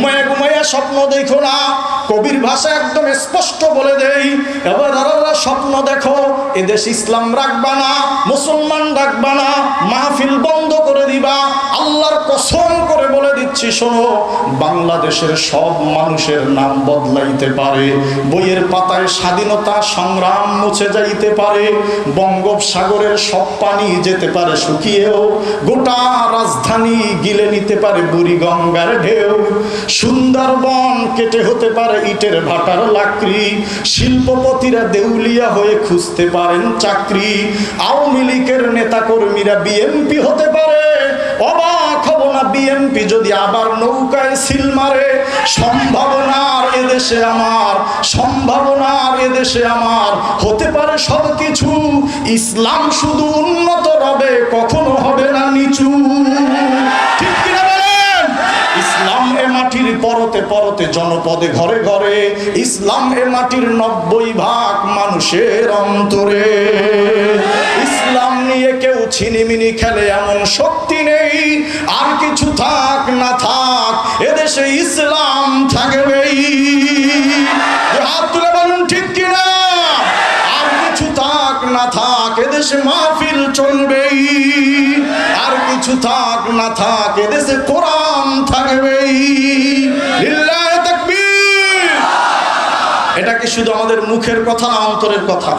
ঘুমায় ঘুমাইয়া স্বপ্ন দেখো না। কবির ভাষা একদম স্পষ্ট বলে দেই। এবার স্বপ্ন দেখো, এদেশ ইসলাম রাখবা না, মুসলমান রাখবা না, মাহফিল বন্ধ করে দিবা, আল্লাহর কসম করে বলে দিচ্ছি, শোনো, বাংলাদেশের সব মানুষের নাম বদলাইতে পারে, বইয়ের পাতায় স্বাধীনতা সংগ্রাম মুছে যাইতে পারে, বঙ্গোপসাগরের সব পানি যেতে পারে শুকিয়েও, গোটা রাজধানী গিলে নিতে পারে বুড়ি গঙ্গার ঢেউ, সুন্দরবন কেটে হতে পারে ইটের ভাটার লাকড়ি, শিল্পপতিরা দেউলিয়া হয়ে খুঁজতে পারেন চাকরি, আওয়ামী লীগের নেতাকর্মীরা বিএমপি হতে পারে অবাক না বিএমপি যদি আবার নৌকায় সিল মারে, সম্ভাবনার এদেশে আমার, সম্ভাবনার এদেশে আমার। হতে পারে সব কিছু ইসলাম শুধু উন্নত রবে কখনো হবে না নিচু। পরতে পরতে জনপদে ঘরে ঘরে, ইসলাম এ মাটির নব্বই ভাগ মানুষের অন্তরে। ইসলাম নিয়ে কেউ ছিনিমিনি খেলে এমন শক্তি নেই আর কিছু থাক না থাক, এদেশে ইসলাম থাকবেই হাত তুলে বলুন, ঠিক কিনা? আর কিছু থাক না থাক, এদেশে মাহফিল আর কিছু থাক না থাক, এদেশে কোরআন এটা কি শুধু আমাদের মুখের কথা না অন্তরের কথা?